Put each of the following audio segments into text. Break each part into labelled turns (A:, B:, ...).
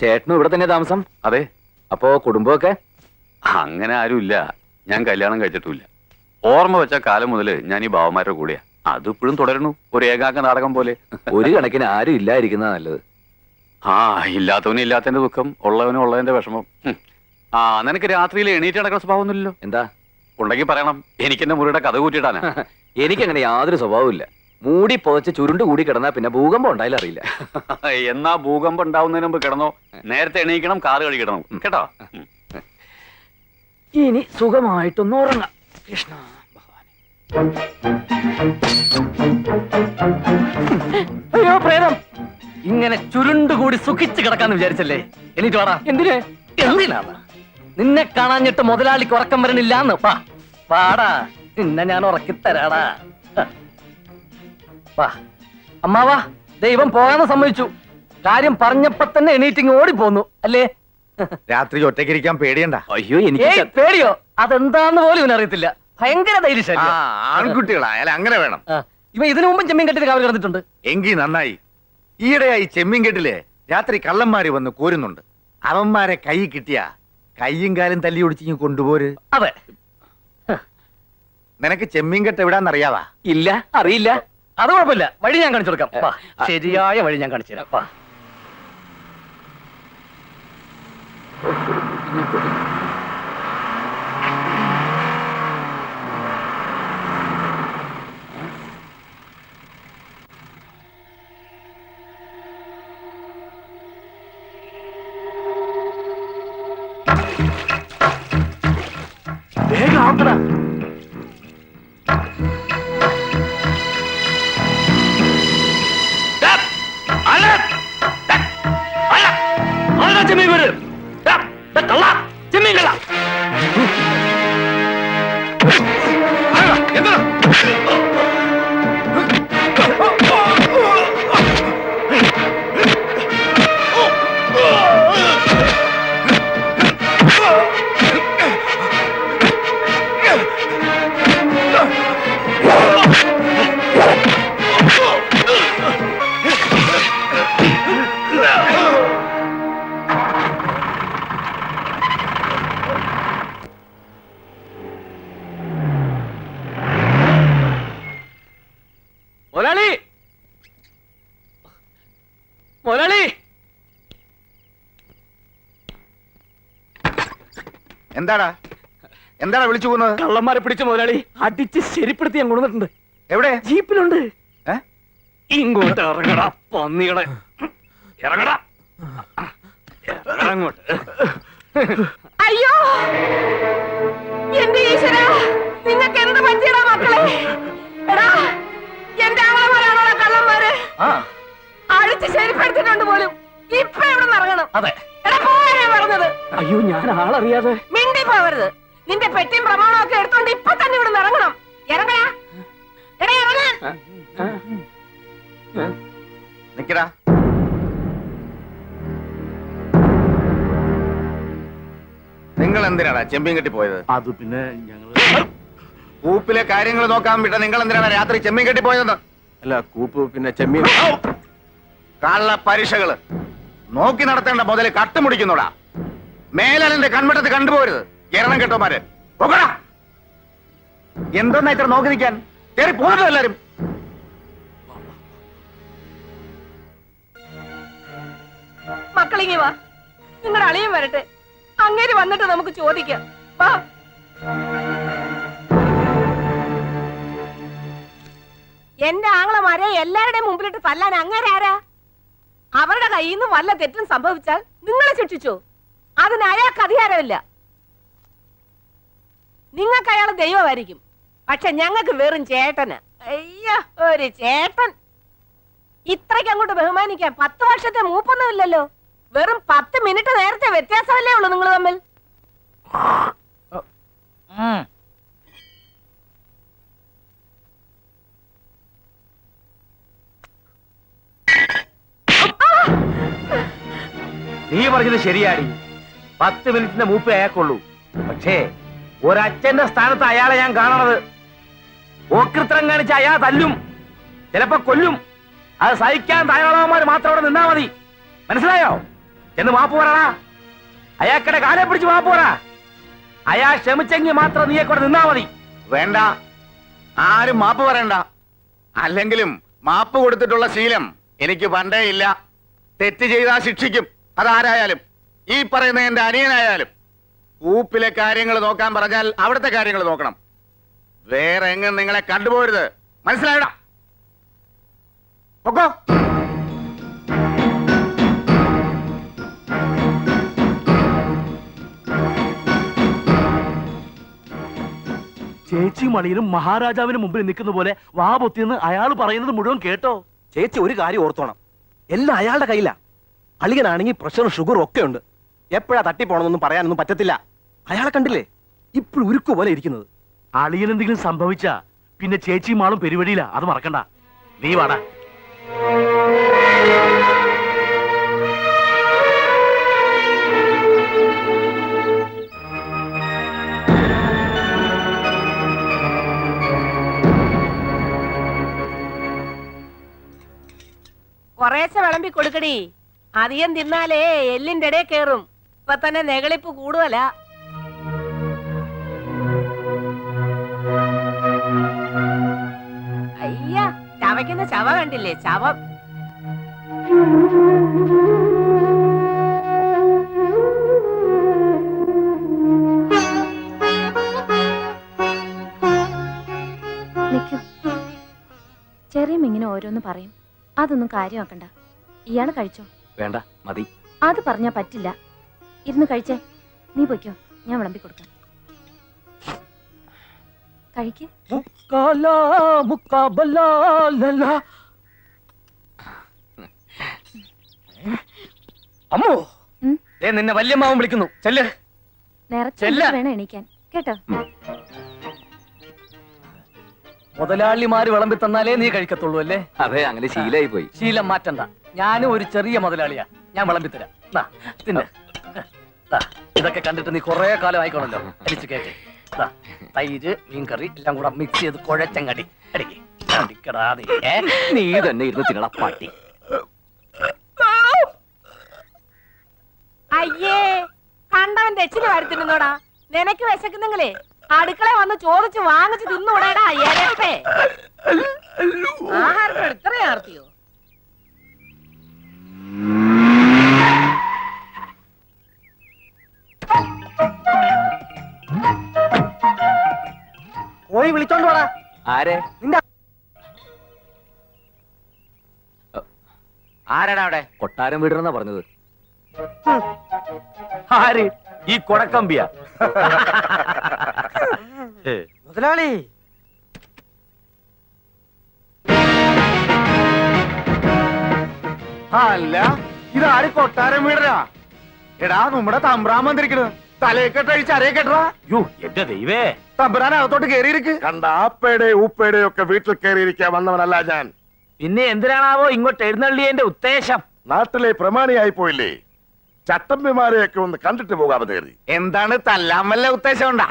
A: ചേട്ടനും ഇവിടെ തന്നെ താമസം?
B: അതെ.
A: അപ്പോ കുടുംബമൊക്കെ?
B: അങ്ങനെ ആരുമില്ല. ഞാൻ കല്യാണം കഴിച്ചിട്ടില്ല ഓർമ്മ വെച്ച കാലം മുതൽ ഞാൻ ഈ ബാവന്മാരുടെ കൂടെയാ. അതിപ്പോഴും തുടരുന്നു. ഒരു ഏകാക്ക നാടകം പോലെ.
A: ഒരു കണക്കിന് ആരും ഇല്ലായിരിക്കുന്ന നല്ലത്.
B: ആ ഇല്ലാത്തവന് ഇല്ലാത്തതിന്റെ ദുഃഖം ഉള്ളവനും ഉള്ളതിന്റെ വിഷമം. ആ നിനക്ക് രാത്രിയിൽ എണീറ്റ് നടക്കുന്ന സ്വഭാവമൊന്നുമില്ലല്ലോ?
A: എന്താ?
B: ഉണ്ടെങ്കിൽ പറയണം. എനിക്ക് എന്റെ മുറിയുടെ കഥ കൂട്ടിയിട്ടാണ്
A: എനിക്കങ്ങനെ യാതൊരു സ്വഭാവമില്ല ഇല്ല മൂടി പുതച്ച് ചുരുണ്ട് കൂടി കിടന്നാ പിന്നെ ഭൂകമ്പം ഉണ്ടായാലും അറിയില്ല.
B: എന്നാ ഭൂകമ്പം ഉണ്ടാവുന്നതിന് മുമ്പ് കിടന്നോ? നേരത്തെ എണീക്കണം കാറ് കഴിക്കണം കേട്ടോ.
A: ഇനി സുഖമായിട്ടൊന്ന് ഉറങ്ങാം. കൃഷ്ണ
C: അയ്യോ പ്രേതം. ഇങ്ങനെ ചുരുണ്ടുകൂടി സുഖിച്ച് കിടക്കാന്ന് വിചാരിച്ചല്ലേ? എനിക്ക് വാടാ.
A: എന്തിന്?
C: എന്തിനാണ്? നിന്നെ കാണാഞ്ഞിട്ട് മുതലാളിക്ക് ഉറക്കം വരണില്ലാന്ന് പാ പാടാ നിന്നെ ഞാൻ ഉറക്കി തരാടാ ഹ. വാ. അമ്മാവാ ദൈവം പോകാന്ന് സമ്മതിച്ചു. കാര്യം പറഞ്ഞപ്പോ തന്നെ എണീറ്റിങ് പോന്നു അല്ലേ?
D: രാത്രി ഒറ്റയ്ക്കിരിക്കാൻ പേടിയണ്ട.
A: അയ്യോ എനിക്ക്
C: ഏയ് പേടിയോ? അതെന്താന്ന് പോലും ഇവനറിയത്തില്ല ഭയങ്കര ധൈര്യശാലി
D: ആ ആൺകുട്ടികളായാലും അങ്ങനെ വേണം.
C: ഇവ ഇതിനു മുമ്പും ചെമ്മീൻ കെട്ടിൽ കാവൽ കിടന്നിട്ടുണ്ട്.
D: എങ്കി നന്നായി. ഈയിടെയായി ചെമ്മീൻകെട്ടിൽ രാത്രി കള്ളന്മാര് വന്ന് കോരുന്നുണ്ട്. അവന്മാരെ കൈ കിട്ടിയ കൈയും കാലും തല്ലി ഒടിച്ചിങ്ങ് കൊണ്ടുപോര്.
C: അതെ.
D: നിനക്ക് ചെമ്മീൻ ചെമ്മീൻകെട്ട് എവിടാന്നറിയാവാ?
A: ഇല്ല അറിയില്ല.
C: അത് കുഴപ്പമില്ല. വഴി ഞാൻ കാണിച്ചു കൊടുക്കാം. വാ, ശരിയായ വഴി ഞാൻ കാണിച്ചു തരാം. വാ.
D: എന്താടാ? എന്താടാ വിളിച്ചു പോകുന്നത്?
C: കള്ളന്മാരെ പിടിച്ച മുതലാളി അടിച്ച് ശരിപ്പെടുത്തി ഞാൻ കൊണ്ടുവന്നിട്ടുണ്ട്.
D: എവിടെ?
C: ജീപ്പിലുണ്ട്.
D: ഏ?
C: ഇങ്ങോട്ട് ഇറങ്ങടാ പന്നികളെ. ഇറങ്ങടാ. ഇറങ്ങോട്ട്.
E: അയ്യോ! എന്റെ ഈശ്വര നിങ്ങൾക്ക് എന്ത് പറ്റിയടാ മക്കളെ? എടാ എന്റെ ആങ്ങളമാരാണോ കള്ളന്മാര്?
C: ആ.
E: അഴിച്ച് ശരിപ്പെടുത്തിട്ടുണ്ട് പോലും. ഇപ്പൊ എവിടെ ഇറങ്ങണം?
C: അതെ.
E: എടാ പോരാ പറഞ്ഞത്.
C: അയ്യോ ഞാൻ ആളറിയാതെ.
E: മിണ്ടി പോവരുത് നിന്റെ പെട്ടിയും പ്രമാണവും ഒക്കെ എടുത്തോണ്ട് ഇപ്പൊ തന്നെ ഇവിടെ നിന്ന് ഇറങ്ങണം. ഇറങ്ങടാ. എടാ ഇറങ്ങാൻ
D: നിക്കടാ. നിങ്ങൾ എന്തിനാടാ ചെമ്പിയും കെട്ടി പോയത്?
F: അത് പിന്നെ ഞങ്ങൾ
D: കൂപ്പിലെ കാര്യങ്ങൾ നോക്കാൻ വിട്ട നിങ്ങൾ എന്തിനാണ് രാത്രി ചെമ്മീൻ കെട്ടി പോയതെന്ന്?
F: അല്ല കൂപ്പ് പിന്നെ ചെമ്മീൻ.
D: കള്ള പരീക്ഷകൾ. നോക്കി നടത്തേണ്ട മുതൽ കട്ടുമുടിക്കുന്നോടാ മേലലിന്റെ കൺമുട്ടത്ത് കണ്ടുപോരുത്. എരണം കെട്ടോമാര് പോകടാ. എന്തോന്നാ ഇത്ര നോക്കി നിൽക്കാൻ കയറി പോകുന്നത് എല്ലാരും.
E: മക്കളിങ്ങി വാ. നിങ്ങളുടെ അളിയും വരട്ടെ. അങ്ങേര് വന്നിട്ട് നമുക്ക് ചോദിക്കാം. വാ. എന്റെ ആങ്ങളമാരെ എല്ലാവരുടെയും മുമ്പിലിട്ട് തല്ലാൻ അങ്ങേരെ ആരാ? അവരുടെ കയ്യിൽ നിന്ന് വല്ല തെറ്റും സംഭവിച്ചാൽ നിങ്ങളെ ശിക്ഷിച്ചു? അതിന് അയാൾക്ക് അധികാരമില്ല. നിങ്ങൾക്ക് അയാൾ ദൈവമായിരിക്കും. പക്ഷെ ഞങ്ങൾക്ക് വെറും ചേട്ടന്. അയ്യോ. ഒരു ചേട്ടൻ. ഇത്രയ്ക്ക് അങ്ങോട്ട് ബഹുമാനിക്കാൻ പത്ത് വർഷത്തെ മൂപ്പൊന്നുമില്ലല്ലോ വെറും പത്ത് മിനിറ്റ് നേരത്തെ വ്യത്യാസമല്ലേ ഉള്ളൂ നിങ്ങൾ തമ്മിൽ?
C: നീ പറഞ്ഞത് ശരിയാടി. പത്ത് മിനിറ്റിന്റെ മൂപ്പേ അയാൾക്കുള്ളൂ. പക്ഷേ ഒരച്ഛന്റെ സ്ഥാനത്ത് അയാളെ ഞാൻ കാണണത്. ഓക്കൃത്രം കാണിച്ച അയാൾ തല്ലും. ചിലപ്പോ കൊല്ലും. അത് സഹിക്കാൻ തയ്യാറാവന്മാർ മാത്രം അവിടെ നിന്നാ മതി. മനസ്സിലായോ? എന്ന് മാപ്പ് പറടാ. അയാൾക്കടെ കാലെ പിടിച്ച് മാപ്പ് പറ. അയാൾ ക്ഷമിച്ചെങ്കിൽ മാത്രം നീയെ കൂടെ നിന്നാ മതി.
D: വേണ്ട. ആരും മാപ്പ് പറയണ്ട. അല്ലെങ്കിലും മാപ്പ് കൊടുത്തിട്ടുള്ള ശീലം എനിക്ക് പണ്ടേ ഇല്ല. തെറ്റ് ചെയ്താൽ ശിക്ഷിക്കും. അതാരായാലും. ഈ പറയുന്ന എന്റെ അനിയനായാലും. കൂപ്പിലെ കാര്യങ്ങൾ നോക്കാൻ പറഞ്ഞാൽ അവിടുത്തെ കാര്യങ്ങൾ നോക്കണം. വേറെ എങ്ങും നിങ്ങളെ കണ്ടുപോരുത്. മനസ്സിലായടാ? പൊക്കോ.
F: ചേച്ചി മണിയിലും മഹാരാജാവിന് മുമ്പിൽ നിൽക്കുന്ന പോലെ വാ പൊത്തിയെന്ന് അയാൾ പറയുന്നത് മുഴുവൻ കേട്ടോ?
G: ചേച്ചി ഒരു കാര്യം ഓർത്തോണം. എല്ലാം അയാളുടെ കയ്യിലാ. അളികനാണെങ്കിൽ പ്രഷറും ഷുഗറും ഒക്കെ ഉണ്ട്. എപ്പോഴാ തട്ടിപ്പോണമെന്നൊന്നും പറയാനൊന്നും പറ്റത്തില്ല. അയാളെ കണ്ടില്ലേ? ഇപ്പോഴും ഉരുക്കു പോലെ ഇരിക്കുന്നത്.
F: അളിയൻ എന്തെങ്കിലും സംഭവിച്ചാ പിന്നെ ചേച്ചിയും ആളും പെരുവഴിയില്ല അത് മറക്കണ്ട. നീ വാടാ.
E: കൊറേശ്ശെ വിളമ്പി കൊടുക്കടി. അധികം തിന്നാലേ എല്ലിന്റെ ഇടയിൽ കേറും ഇപ്പൊ തന്നെ നെകളിപ്പ് കൂടുതലാ. ചവയ്ക്കുന്ന ചവ കണ്ടില്ലേ? ചവ.
H: ചെറിയ ഇങ്ങനെ ഓരോന്ന് പറയും. അതൊന്നും കാര്യമാക്കണ്ട. ഇയാൾ കഴിച്ചോ?
A: വേണ്ട മതി.
H: അത് പറഞ്ഞാ പറ്റില്ല. ഇരുന്ന് കഴിച്ചേ. നീ പൊയ്ക്കോ. ഞാൻ വിളമ്പി കൊടുക്കാം. കഴിക്ക്.
C: അമ്മോ? ദേ നിന്നെ വല്യമ്മാവൻ വിളിക്കുന്നു. ചെല്ല്. ചെല്ല.
H: വേണം എണീക്കാൻ. കേട്ടോ?
C: മുതലാളിമാര് വിളമ്പി തന്നാലേ നീ കഴിക്കത്തുള്ളൂ അല്ലേ?
A: അതെ അങ്ങനെ ശീലായി പോയി
C: ശീലം മാറ്റണ്ട. ഞാനും ഒരു ചെറിയ മുതലാളിയാ. ഞാൻ വിളമ്പി തരാം. ഇതൊക്കെ കണ്ടിട്ട് നീ കൊറേ കാലം ആയിക്കോണല്ലോ. അടിച്ചു ദാ, തൈര് മീൻകറി എല്ലാം കൂടെ മിക്സ് ചെയ്ത് കുഴച്ചങ്ങടി. അടിക്ക് നീ.
A: തന്നെ ഇരുന്ന് തിന്നണ പാട്ടി.
E: അയ്യേ കണ്ടവൻ തെച്ചിന് വരുത്തിരുന്നോടാ നിനക്ക് വിശക്കുന്നെങ്കിലേ അടുക്കള വന്ന് ചോദിച്ചു വാങ്ങിച്ചു തിന്നൂടാടാ എരപ്പേ. ആഹാരത്തിന് ഇത്രയും ആർത്തിയോ?
G: പോയി വിളിച്ചോണ്ട് പോടാ
A: ആരെ?
G: നിന്റെ
D: ആരാടാ അവിടെ?
A: കൊട്ടാരം വീടണെന്നാ പറഞ്ഞത്.
F: ആര്? ഈ കൊടക്കമ്പിയ.
G: മുതലാളി.
D: അല്ല ഇതാര് കൊട്ടാരം വീടരാ എടാ നമ്മുടെ തമ്പ്രാൻ വന്നിരിക്കുന്നത് തലയെക്കെട്ടഴിച്ച് അരയെക്കെട്ടറാ
F: യോ എന്റെ ദൈവേ.
D: തമ്പ്രാൻ അകത്തോട്ട് കേറിയിരിക്ക്.
I: കണ്ട ആപ്പയുടെ ഊപ്പയുടെ ഒക്കെ വീട്ടിൽ കയറിയിരിക്കാൻ വന്നവനല്ല ഞാൻ.
F: പിന്നെ എന്തിനാണാവോ ഇങ്ങോട്ട് എഴുന്നള്ളിയതിന്റെ ഉദ്ദേശം?
I: നാട്ടിലെ പ്രമാണിയായി പോയില്ലേ? ചട്ടമ്പിമാരെയൊക്കെ ഒന്ന് കണ്ടിട്ട് പോകാമെന്ന് കരുതി
D: എന്താണ് തല്ലാൻ വല്ല ഉദ്ദേശം ഉണ്ടാ?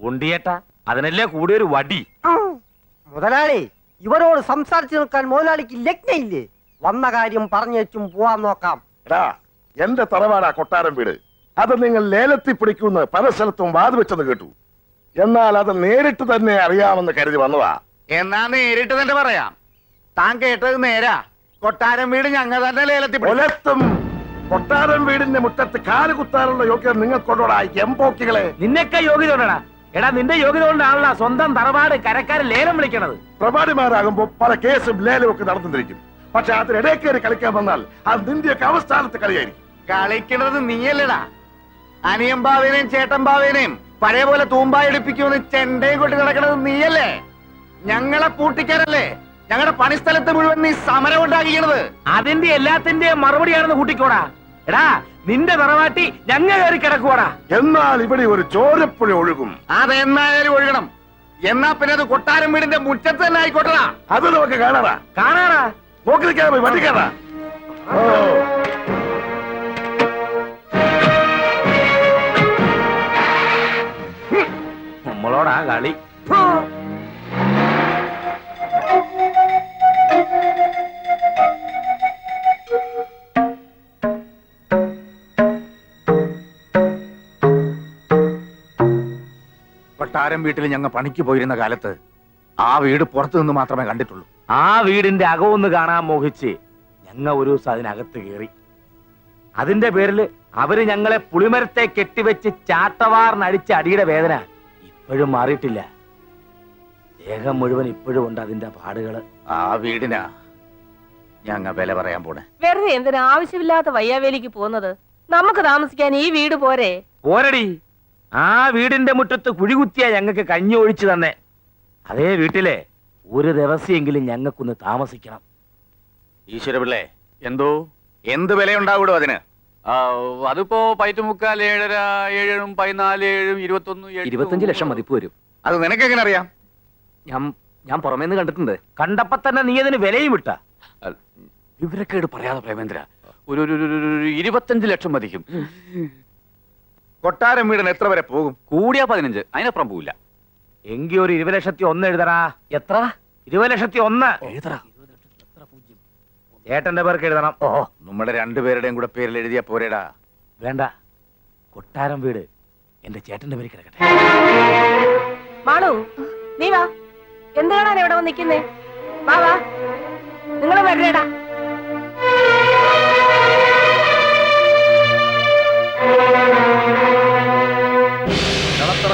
F: ഉണ്ടിയേട്ട അതിനല്ലേ കൂടിയൊരു വടി.
G: മുതലാളി ഇവരോട് സംസാരിച്ചു നിൽക്കാൻ മുതലാളിക്ക് ലഗ്നയില്ലേ വന്ന കാര്യം പറഞ്ഞേച്ചും പോവാൻ നോക്കാം.
I: എടാ എന്റെ തറവാടാ കൊട്ടാരം വീട്. അത് നിങ്ങൾ ലേലത്തിൽ പിടിക്കുമെന്ന് പല സ്ഥലത്തും വാതുവെച്ചെന്ന് കേട്ടു. എന്നാൽ അത് നേരിട്ട് തന്നെ അറിയാമെന്ന് കരുതി വന്നതാ.
D: എന്നാ നേരിട്ട് തന്നെ പറയാം. താൻ കേട്ടത് നേരാ. കൊട്ടാരം വീട് ഞങ്ങൾ തന്നെ ലേലത്തിൽ പിടിക്കും.
I: ഒലത്തും കൊട്ടാരം വീടിന്റെ മുറ്റത്ത് കാൽ കുത്താനുള്ള യോഗ്യത നിങ്ങൾക്കൊണ്ടോടാ എംപോക്കികളെ.
F: നിന്നൊക്കെ യോഗ്യത കൊണ്ടാ എടാ നിന്റെ യോഗ്യത കൊണ്ടാണല്ലോ സ്വന്തം തറവാട് കരക്കാരൻ ലേലം വിളിക്കണത്.
I: പ്രഭാടിമാരാകുമ്പോ പല കേസും ലേലം ഒക്കെ നടന്നിരിക്കും. പക്ഷെ അതിനിടയിൽ കയറി കളിക്കാൻ വന്നാൽ അത് നിന്റെയൊക്കെ അവസ്ഥാനത്ത് കളിയായിരിക്കും.
D: കളിക്കണത് നീയല്ലടാ. ചേട്ടൻ ബാവേനെയും പഴയ പോലെ തൂമ്പായി എടുപ്പിക്കുമെന്ന് ചെണ്ടയും കൊട്ടി നടക്കുന്നത് നീയല്ലേ? ഞങ്ങളെ കൂട്ടിക്കാരല്ലേ? ഞങ്ങളുടെ പണിസ്ഥലത്ത് മുഴുവൻ നീ സമരം ഉണ്ടാക്കിക്കണത്.
F: അതിന്റെ എല്ലാത്തിന്റെയും മറുപടിയാണെന്ന് കൂട്ടിക്കോടാ. എടാ നിന്റെ തറവാട്ടി ഞങ്ങ കയറി കിടക്കുവാടാ.
I: എന്നാൽ ഇവിടെ ഒരു ചോരപ്പുഴ ഒഴുകും.
D: അതെന്നായാലും ഒഴുകണം. എന്നാ പിന്നെ അത് കൊട്ടാരം വീടിന്റെ മുറ്റത്ത് തന്നെ ആയിക്കോട്ടടാ.
I: അത് നമുക്ക് കാണാറാ
F: കാണാറാ
I: നോക്കി നിൽക്കാതെ പോയി ഓ.
F: അവളോടാ കളി.
D: കൊട്ടാരം വീട്ടിൽ ഞങ്ങൾ പണിക്ക് പോയിരുന്ന കാലത്ത് ആ വീട് പുറത്തു നിന്ന് മാത്രമേ കണ്ടിട്ടുള്ളൂ.
F: ആ വീടിന്റെ അകമൊന്ന് കാണാൻ മോഹിച്ച് ഞങ്ങൾ ഒരു ദിവസം അതിനകത്ത് കയറി. അതിന്റെ പേരിൽ അവർ ഞങ്ങളെ പുളിമരത്തെ കെട്ടിവെച്ച് ചാത്തവാറിനടിച്ച അടിയുടെ വേദന. ഇപ്പോഴും മാറിയിട്ടില്ല. ദേഹം മുഴുവൻ ഇപ്പോഴും ഉണ്ട് അതിന്റെ പാടുകൾ.
D: ആ വീടിനാ ഞങ്ങ വില പറയാൻ പോണേ.
E: വെറുതെ എന്തിനാ ആവശ്യമില്ലാത്ത വയ്യാവേലിക്ക് പോകുന്നത്? നമുക്ക് താമസിക്കാൻ ഈ വീട് പോരെ.
F: പോരടി. ആ വീടിന്റെ മുറ്റത്ത് കുഴികുത്തിയാ ഞങ്ങക്ക് കഞ്ഞി ഒഴിച്ചു തന്നെ. അതേ വീട്ടിലെ ഒരു ദിവസമെങ്കിലും ഞങ്ങൾക്കൊന്ന് താമസിക്കണം.
D: ഈശ്വരപിള്ളേ
B: എന്തോ?
D: എന്ത് വിലയുണ്ടാവൂടോ അതിന്?
B: അതിപ്പോ പയറ്റുമുക്കാൽ ഏഴര ഏഴും പതിനാല് ഏഴും ഇരുപത്തൊന്ന്
A: ഇരുപത്തഞ്ച് ലക്ഷം മതിപ്പ് വരും.
D: അത് നിനക്ക് എങ്ങനെ അറിയാം?
A: ഞാൻ ഞാൻ പുറമേന്ന് കണ്ടിട്ടുണ്ട്.
F: കണ്ടപ്പോ തന്നെ നീ അതിന് വിലയും വിട്ട
B: വിവരക്കേട് പറയാതെ പ്രേമേന്ദ്ര. ഒരു ഇരുപത്തഞ്ച് ലക്ഷം മതിക്കും.
D: കൊട്ടാരം വീടിന് എത്ര വരെ പോകും?
B: കൂടിയാ പതിനഞ്ച്. അതിനപ്പുറം പോവില്ല.
F: എങ്കി ഒരു ഇരുപത് ലക്ഷത്തി ഒന്ന് എഴുതടാ.
C: എത്ര?
F: ഇരുപത് ലക്ഷത്തി ഒന്ന്.
A: എഴുതടാ.
F: ചേട്ടന്റെ പേർക്ക് എഴുതണം.
C: ഓ
D: നമ്മുടെ രണ്ടുപേരുടെയും കൂടെ പേരിൽ എഴുതിയ പോരേടാ.
F: വേണ്ട. കൊട്ടാരം വീട്. എന്റെ ചേട്ടന്റെ പേര് കിടക്കട്ടെ.
E: മാളു നീ വാ. എന്ത് കാണാൻ എവിടെ വന്ന് വാ വാ. നിങ്ങൾ വരണേടാ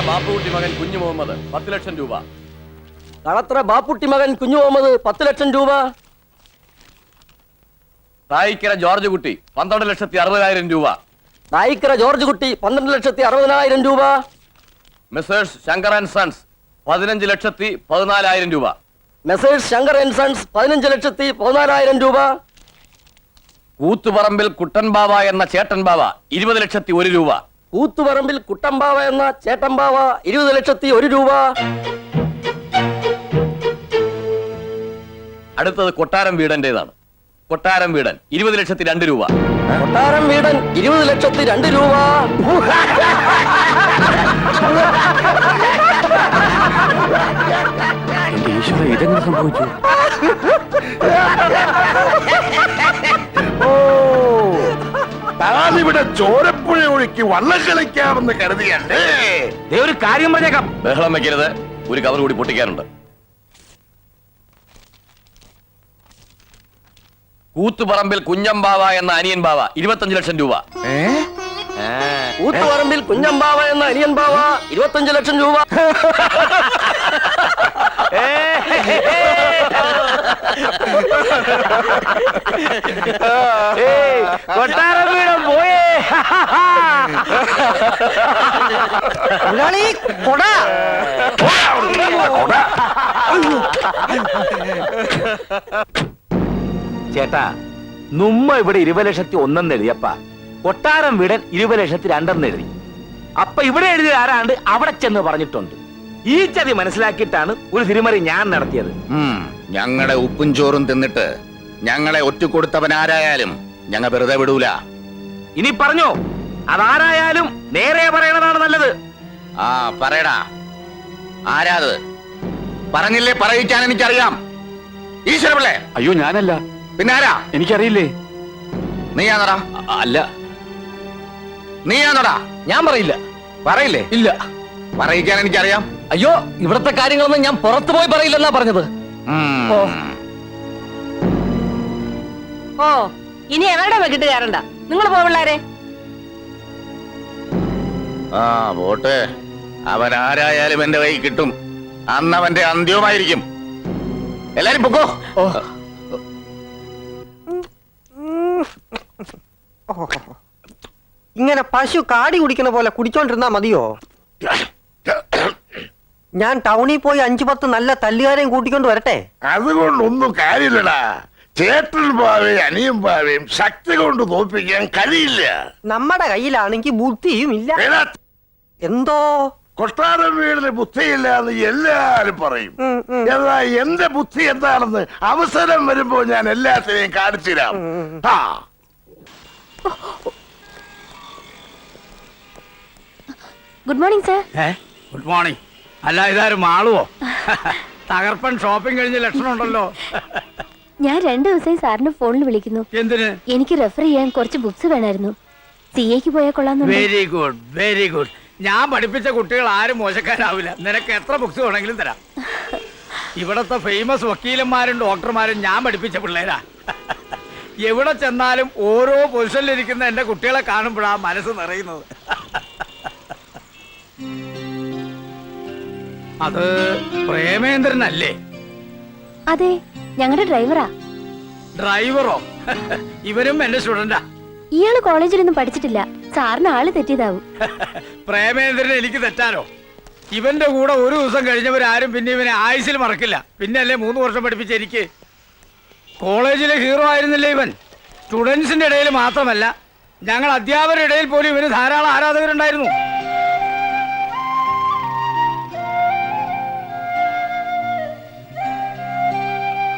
A: ബാപ്പുകുട്ടി മകൻ കുഞ്ഞു മുഹമ്മദ് പത്ത് ലക്ഷം രൂപ.
C: കളത്ര ബാപ്പുട്ടി മകൻ കുഞ്ഞു മുഹമ്മദ് പത്ത് ലക്ഷം രൂപ?
A: തായിക്കര ജോർജ് കുട്ടി പന്ത്രണ്ട് ലക്ഷത്തി അറുപതിനായിരം രൂപ.
C: നായിക്കര ജോർജ് കുട്ടി പന്ത്രണ്ട് ലക്ഷത്തി അറുപതിനായിരം രൂപ.
A: മെസേഴ്സ് ശങ്കർ ആൻഡ് സൺസ് പതിനഞ്ച് ലക്ഷത്തി പതിനാലായിരം രൂപ.
C: മെസ്സേഴ്സ് ശങ്കർ ആൻഡ് സൺസ് പതിനഞ്ച് ലക്ഷത്തി പതിനാലായിരം രൂപ.
A: കൂത്തുപറമ്പിൽ കുട്ടൻ ബാവ എന്ന ചേട്ടൻ ബാവ ഇരുപത് ലക്ഷത്തി ഒരു രൂപ.
C: കൂത്തുപറമ്പിൽ കുട്ടമ്പാവ എന്ന ചേട്ടമ്പാവ ഇരുപത് ലക്ഷത്തി ഒരു രൂപ.
A: അടുത്തത് കൊട്ടാരം വീടന്റേതാണ് കൊട്ടാരം വീടൻ ഇരുപത് ലക്ഷത്തി രണ്ട് രൂപ.
C: കൊട്ടാരം വീടൻ ഇരുപത് ലക്ഷത്തി രണ്ട് രൂപ.
B: ഈശ്വര ഇതെങ്ങനെ സംഭവിച്ചു?
I: താനിവിടെ ചോരപ്പുഴ ഒഴുക്കി വള്ളം കളിക്കാമെന്ന് കരുതിയല്ലേ?
F: ദേ ഒരു കാര്യം പറഞ്ഞേക്കാം.
A: ബഹളം വെക്കരുത്. ഒരു കവർ കൂടി പൊട്ടിക്കാനുണ്ട് കൂത്തുപറമ്പിൽ കുഞ്ഞമ്പാവ എന്ന അനിയൻ ബാവ ഇരുപത്തഞ്ച് ലക്ഷം രൂപ.
C: കൂത്തുപറമ്പിൽ കുഞ്ഞമ്പാവ എന്ന അനിയൻ ബാവ ഇരുപത്തഞ്ച് ലക്ഷം രൂപ.
F: കൊട്ടാരം വീടും പോയേ. ചേട്ടാ നുമ്മ ഇവിടെ ഇരുപത് ലക്ഷത്തി ഒന്നെന്ന് എഴുതിയപ്പ കൊട്ടാരം വീടൻ ഇരുപത് ലക്ഷത്തി രണ്ടെന്ന് എഴുതി. അപ്പൊ ഇവിടെ എഴുതിയ ആരാണ്ട് അവിടെ ചെന്ന് പറഞ്ഞിട്ടുണ്ട്. ഈ ചതി മനസ്സിലാക്കിയിട്ടാണ് ഒരു തിരുമറി ഞാൻ നടത്തിയത്.
D: ഞങ്ങളുടെ ഉപ്പും ചോറും തിന്നിട്ട് ഞങ്ങളെ ഒറ്റുകൊടുത്തവൻ ആരായാലും ഞങ്ങൾ വെറുതെ വിടൂല.
F: ഇനി പറഞ്ഞോ അതാരായാലും നേരെ പറയണതാണ് നല്ലത്.
D: ആ പറയടാ. ആരാത്? പറഞ്ഞില്ലേ പറയിക്കാൻ എനിക്കറിയാം. ഈശ്വരപിള്ളേ.
B: അയ്യോ ഞാനല്ല.
D: പിന്നെ ആരാ
B: എനിക്കറിയില്ലേ.
D: നീയാന്നടാ.
B: അല്ല.
D: നീയാന്നടാ.
C: ഞാൻ പറയില്ല.
D: പറയില്ലേ?
C: ഇല്ല.
D: പറയിക്കാൻ എനിക്കറിയാം.
C: അയ്യോ ഇവിടത്തെ കാര്യങ്ങളൊന്നും ഞാൻ പുറത്തു പോയി പറയില്ലെന്നാ പറഞ്ഞത്. ഓ.
E: ഓ ഇനി ഞങ്ങളുടെ വെക്കിട്ട് കയറണ്ട നിങ്ങൾ പോവുള്ളാരെ
D: ആ പോട്ടെ. അവൻ ആരായാലും എന്റെ കൈ കിട്ടും. അന്ന് അവന്റെ അന്ത്യവുമായിരിക്കും. എല്ലാരും പൊക്കോ?
J: ഇങ്ങനെ പശു കാടി കുടിക്കുന്ന പോലെ കുടിച്ചോണ്ടിരുന്നാ മതിയോ? ഞാൻ ടൗണിൽ പോയി അഞ്ചു പത്ത് നല്ല തല്ലുകാരെയും കൂട്ടിക്കൊണ്ട് വരട്ടെ.
I: അതുകൊണ്ടൊന്നും കാര്യമില്ലടാ. ചേട്ടൻ പാവയും അനിയൻ പാവയും ശക്തി കൊണ്ട് തോൽപ്പിക്കാൻ കഴിയില്ല.
J: നമ്മുടെ കയ്യിലാണെങ്കിൽ ബുദ്ധിയും ഇല്ല. എന്തോ?
I: കൊട്ടാരം വീടിന് ബുദ്ധിയില്ല എന്ന് എല്ലാരും പറയും. എന്നാ എന്റെ ബുദ്ധി എന്താണെന്ന് അവസരം വരുമ്പോ ഞാൻ എല്ലാത്തിനെയും കാണിച്ചു തരാം. ആ
H: good morning sir.
F: Good morning. അല്ല ഇതാരും മാളുവോ തകർപ്പൻ ഷോപ്പിംഗ് കഴിഞ്ഞ ലക്ഷണം ഉണ്ടല്ലോ
H: ഞാൻ രണ്ടു ദിവസമായി സാറിന് ഫോണിൽ വിളിക്കുന്നു.
F: എന്തിന്?
H: എനിക്ക് റെഫർ ചെയ്യാൻ കുറച്ച് ബുക്സ് വേണമായിരുന്നു സി എക്ക് പോയാൽ കൊള്ളാം
F: വെരി ഗുഡ് വെരി ഗുഡ്.
K: ഞാൻ പഠിപ്പിച്ച കുട്ടികൾ ആരും മോശക്കാരാവില്ല. നിനക്ക് എത്ര ബുക്സ് വേണമെങ്കിലും തരാം. ഇവിടത്തെ ഫേമസ് വക്കീലന്മാരും ഡോക്ടർമാരും ഞാൻ പഠിപ്പിച്ച പിള്ളേരാ. എവിടെ ചെന്നാലും ഓരോ പൊസിഷനിലിരിക്കുന്ന എന്റെ കുട്ടികളെ കാണുമ്പോഴാ മനസ്സ് നിറയുന്നത്. അത് പ്രേമേന്ദ്രനല്ലേ?
H: അതെ ഞങ്ങളുടെ ഡ്രൈവറാ
K: ഡ്രൈവറോ ഇവരും എന്റെ സ്റ്റുഡന്റാ
H: ഇയാൾ കോളേജിലൊന്നും പഠിച്ചിട്ടില്ല. സാറിന് ആൾ തെറ്റിയതാവും.
K: പ്രേമേന്ദ്രൻ എനിക്ക് തെറ്റാനോ? ഇവന്റെ കൂടെ ഒരു ദിവസം കഴിഞ്ഞവരാരും പിന്നെ ഇവനെ ആയുസിൽ മറക്കില്ല. പിന്നെ അല്ലേ മൂന്ന് വർഷം പഠിപ്പിച്ച എനിക്ക്? കോളേജിലെ ഹീറോ ആയിരുന്നില്ലേ ഇവൻ? സ്റ്റുഡൻസിന്റെ ഇടയിൽ മാത്രമല്ല ഞങ്ങൾ അധ്യാപകരുടെ ഇടയിൽ പോലും ഇവന് ധാരാളം ആരാധകരുണ്ടായിരുന്നു.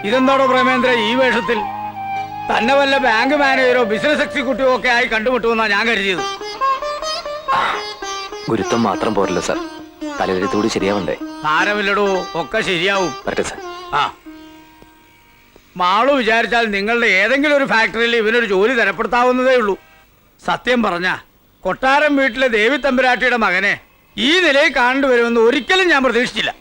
K: ഇതെന്താണോ പ്രേമേന്ദ്ര ഈ വേഷത്തിൽ? തന്നെ വല്ല ബാങ്ക് മാനേജറോ ബിസിനസ് എക്സിക്യൂട്ടീവോ ഒക്കെ ആയി കണ്ടുമുട്ടുമെന്നാ ഞാൻ കരുതിയത്.
L: ഗുരുത്വം മാത്രം പോരല്ലോ സാർ. തലവരുത്തോട് ശരിയാവണ്ടേ?
K: താരമില്ലടോ ഒക്കെ ശരിയാവും.
L: വരട്ടെ സാർ.
K: ആ. മാളു വിചാരിച്ചാൽ നിങ്ങളുടെ ഏതെങ്കിലും ഒരു ഫാക്ടറിയിൽ ഇവനൊരു ജോലി തരപ്പെടുത്താവുന്നതേ ഉള്ളൂ. സത്യം പറഞ്ഞ കൊട്ടാരം വീട്ടിലെ ദേവി തമ്പുരാട്ടിയുടെ മകനെ ഈ നിലയിൽ കാണേണ്ടി വരുമെന്ന് ഒരിക്കലും ഞാൻ പ്രതീക്ഷിച്ചില്ല.